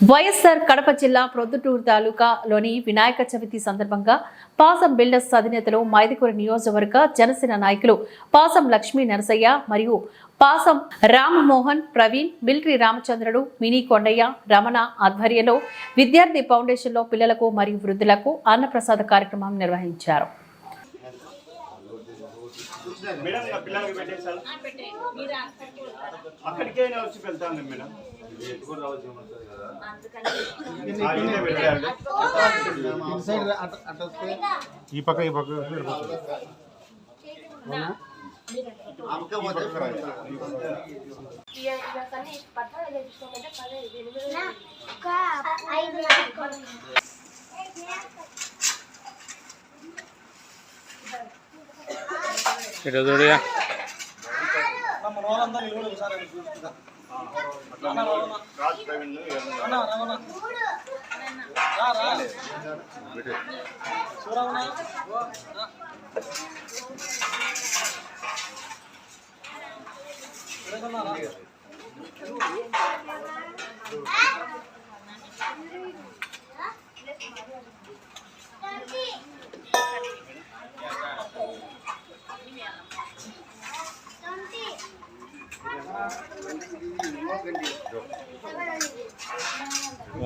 వైఎస్ఆర్ కడప జిల్లా ప్రొద్దుటూరు తాలూకాలోని వినాయక చవితి సందర్భంగా పాసం బిల్డర్స్ అధినేతలు మైదుకూరు నియోజకవర్గ జనసేన నాయకులు పాసం లక్ష్మీ నరసయ్య మరియు పాసం రామ్మోహన్ ప్రవీణ్ మిలిటరీ రామచంద్రుడు మినీ కొండయ్య రమణ ఆధ్వర్యంలో విద్యార్థి ఫౌండేషన్లో పిల్లలకు మరియు వృద్ధులకు అన్నప్రసాద కార్యక్రమం నిర్వహించారు. మేడం నా పిల్లలకి పెట్టేసాను అక్కడికే నేను వచ్చి వెళ్తాను మేడం. ఈ పక్క ఈ పక్క. పోతే ఇటు చూడయా రాజ్ ప్రవీణ్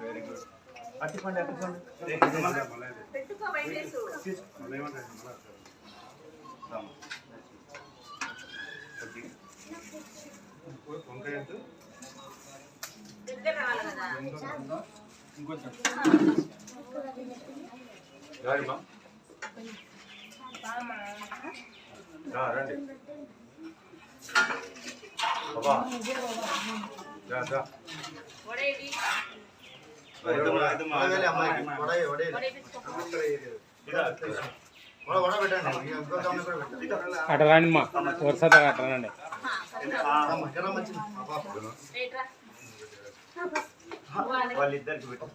వెరీ గుడ్ అట్టిపండి అట్టిపండి రాజమ్మా రండి. బాబా. రా, రా. ఇది మా- ఇది మా- వడవేలి అమ్మాయికి. వడ వడేలి. ఇదా, తీసుకో. వడ వడ పెట్టండి. ఇంకో దాన్ని కూడా పెట్టండి. అటు రండి మా. వరుసగా అటు రండి ఆ, అమ్మ, ఇక్కడ వచ్చింది. ఆ పాప. వాళ్ళిద్దరికి పెట్టు.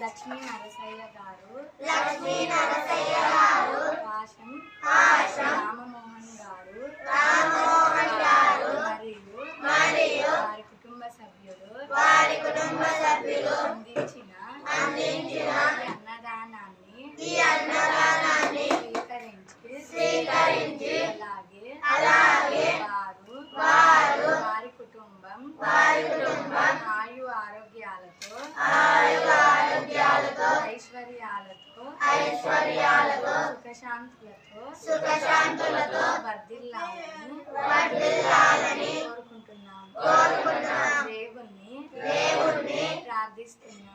లక్ష్మీ నరసయ్య గారు. లక్ష్మీ నరసయ్య గారు. పాశం. పాశం రామమోహన్ గారు రామమోహన్ గారు మరియు మరియు వారి కుటుంబ సభ్యులు వారి కుటుంబ సభ్యులు అందించిన అందించిన ఈ అన్నదానాన్ని ఈ అన్నదానాన్ని స్వీకరించి స్వీకరించి అలాగే అలాగే వారు వారు వారి కుటుంబం వారి కుటుంబం ఆయు ఆరోగ్యాలతో ఆయు ఆరోగ్యాలతో ఐశ్వర్యాలతో ఐశ్వర్యాలతో సుఖశాంతులతో సుఖశాంతులతో వర్ధిల్లాలని వర్ధిల్లాలని కోరుకుంటున్నాం. కోరుకుంటున్నాం. దేవుణ్ణి దేవుణ్ణి ప్రార్థిస్తున్నాం. ప్రార్థిస్తున్నాము